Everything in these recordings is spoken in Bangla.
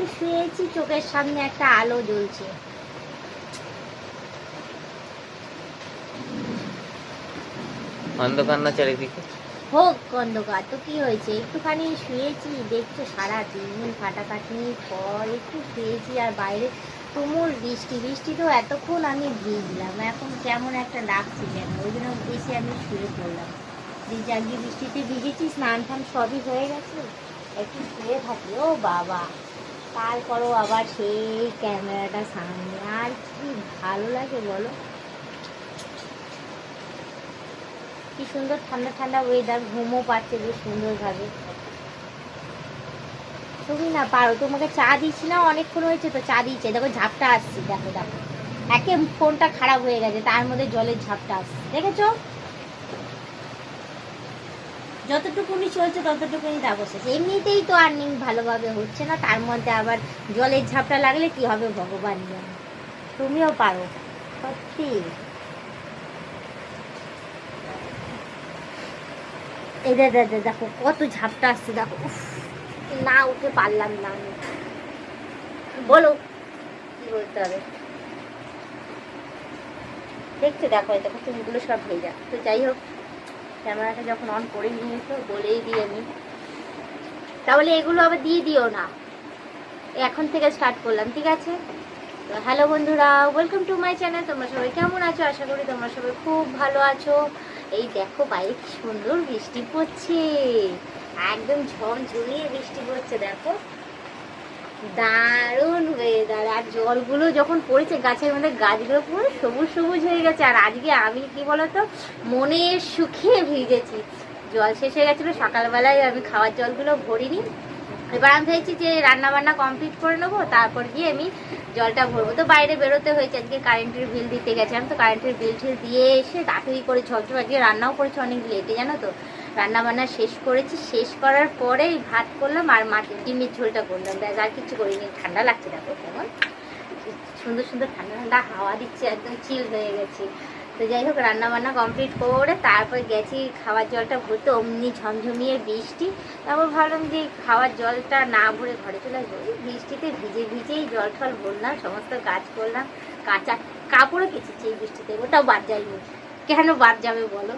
একটু শুয়েছি চোখের সামনে একটা আলো জ্বলছে। অন্ধকার না চারিদিকে? হোক অন্ধকার। তো কি হয়েছে? একটুখানি শুয়েছি দেখছ সারা দিন পর একটু শুয়েছি আর বাইরে তুমুল বৃষ্টি। বৃষ্টি তো এতক্ষণ আমি ভিজলাম এখন কেমন একটা লাগছে যেন ওই জন্য বেশি আমি শুয়ে পড়লাম। আগে বৃষ্টিতে ভিজেছি স্নান টান সবই হয়ে গেছে। একটু শুয়ে থাকি ও বাবা। তারপরও আবার সেই ক্যামেরাটা সামনে। আর কি ভালো লাগে বলো? কি সুন্দর ঠান্ডা ঠান্ডা ওয়েদার ঘুমও পাচ্ছে বেশ সুন্দরভাবে। তুমি না পারো, তোমাকে চা দিচ্ছি না, অনেকক্ষণ হয়েছে তো চা দিচ্ছে। দেখো ঝাপটা আসছে, দেখো দেখো। একে ফোনটা খারাপ হয়ে গেছে, তার মধ্যে জলের ঝাপটা আসছে, দেখেছ? যতটুকুনি চলছে ততটুকুনি দাবো শেষ এমনিতেই তো আর্নিং ভালোভাবে হচ্ছে না তার মধ্যে আবার জলের ঝাপটা লাগলে কি হবে ভগবান জানে। তুমিও পারো সত্যি। এই দে দে দে, দেখো কত ঝাপটা আসছে দেখো না উঠে পারলাম না আমি। বলো কি বলতে হবে? দেখছ দেখো দেখো চুলগুলো সব হয়ে যায় তো যাই হোক ক্যামেরাটা যখন অন করে নিয়েছো বলেই দিই আমি। তাহলে এগুলো আবার দিয়ে দিও না। এখন থেকে স্টার্ট করলাম, ঠিক আছে? তো হ্যালো বন্ধুরা ওয়েলকাম টু মাই চ্যানেল তোমরা সবাই কেমন আছো? আশা করি তোমরা সবাই খুব ভালো আছো। এই দেখো বাইরে কি সুন্দর বৃষ্টি পড়ছে। একদম ঝমঝমিয়ে বৃষ্টি পড়ছে, দেখো। দারুণ ওয়েদার আর জলগুলো যখন পড়েছে, গাছের মধ্যে গাছগুলো পুরো সবুজ সবুজ হয়ে গেছে। আর আজকে আমি কি বলতো, মনের সুখে ভিজেছি। জল শেষ হয়ে গেছিল, সকালবেলায় আমি খাওয়ার জলগুলো ভরিনি। এবার আমি ভেবেছি যে রান্না বান্না কমপ্লিট করে নেব, তারপর গিয়ে আমি জলটা ভরবো। তো বাইরে বেরোতে হয়েছে, আজকে কারেন্টের বিল দিতে গেছিলাম তো কারেন্টের বিল ঠিল দিয়ে এসে তাড়াতাড়ি করে ঝপঝপ আজকে রান্নাও করেছি, অনেক লেটে জানো তো? রান্না বান্না শেষ করেছি। শেষ করার পরেই ভাত করলাম আর মাটি ডিমের ঝোলটা করলাম। ব্যাস, আর কিছু করিনি। ঠান্ডা লাগছে দেখো কেমন। সুন্দর সুন্দর ঠান্ডা ঠান্ডা হাওয়া দিচ্ছে, একদম চিল হয়ে গেছে। তো যাই হোক রান্না বান্না কমপ্লিট করে তারপর গেছি, খাওয়ার জলটা ভরতে। অমনি ঝমঝমিয়ে বৃষ্টি। তারপর ভাবলাম যে খাওয়ার জলটা না ভরে ঘরে চলে আসব। বৃষ্টিতে ভিজে ভিজেই জল টল ভরলাম, সমস্ত কাজ করলাম। কাঁচা কাপড়ও কেচেছি এই বৃষ্টিতে। ওটাও বাদ যায়নি। কেন বাদ যাবে বলো?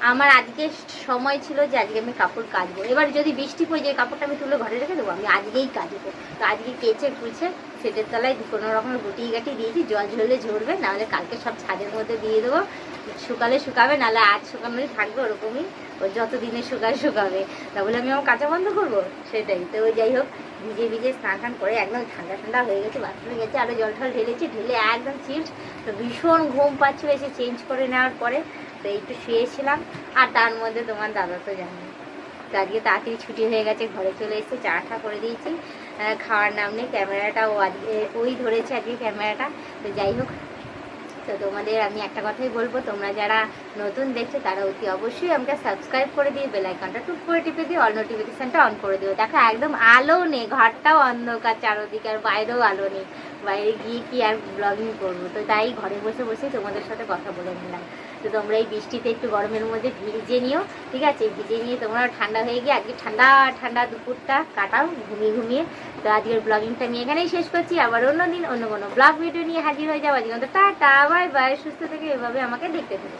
আমার আজকে সময় ছিল যে আজকে আমি কাপড় কাচবো। এবার যদি বৃষ্টি পড়ে যায়, কাপড়টা আমি তুলে ঘরে রেখে দেবো, আমি আজকেই কাচবো। তো আজকে কেচে, কুচে সেটের তলায় কোনো রকমের গুটি গাটি দিয়েছি, জল ঝরলে ঝরবে, নাহলে কালকে সব ছাদের মধ্যে দিয়ে দেবো। শুকালে শুকাবে, নাহলে আজ শুকানোই থাকবে, ওরকমই। ও যত দিনে শুকায়, শুকাবে। তা বলে আমি আমার কাঁচা বন্ধ করব? সেটাই। তো যাই হোক, ভিজে ভিজে স্নান টান করে একদম ঠান্ডা ঠান্ডা হয়ে গেছে, বাথরুমে গেছে আরও জল টল ঢেলেছি, ঢেলে একদম চিপস তো ভীষণ ঘুম পাচ্ছিল, এসে চেঞ্জ করে নেওয়ার পরে। তো একটু শুয়েছিলাম, আর তার মধ্যে তোমার দাদা তো জানি। আজকে তাড়াতাড়ি ছুটি হয়ে গেছে, ঘরে চলে এসে চা করে দিয়েছি খাওয়ার নাম নেই, ক্যামেরাটা আজকে ওই ধরেছে আজকে ক্যামেরাটা। তো যাই হোক, তো তোমাদের আমি একটা কথাই বলব, তোমরা যারা নতুন দেখছ, তারা অতি অবশ্যই আমাকে সাবস্ক্রাইব করে দিয়ে বেল আইকনটা টুক করে টিপে দিয়ে অল নোটিফিকেশনটা অন করে দিও। দেখো, একদম আলো নেই, ঘরটাও অন্ধকার, চারোদিকে আর বাইরেও আলো নেই। বাইরে গিয়ে কি আর ব্লগিং করব? তো তাই ঘরে বসে বসে তোমাদের সাথে কথা বলে নিলাম। তো তোমরা এই বৃষ্টিতে একটু গরমের মধ্যে ভিজে নিও, ঠিক আছে? ভিজে নিয়ে তোমরা ঠান্ডা হয়ে গিয়ে আজকে ঠান্ডা ঠান্ডা দুপুরটা কাটাও, ঘুমিয়ে ঘুমিয়ে। তো আজকের ব্লগিংটা আমি এখানেই শেষ করছি। আবার অন্য দিন অন্য কোনো ব্লগ ভিডিও নিয়ে হাজির হয়ে যাব। আজকে টাটা বাই বাই সুস্থ থেকে এভাবে আমাকে দেখতে থাকো।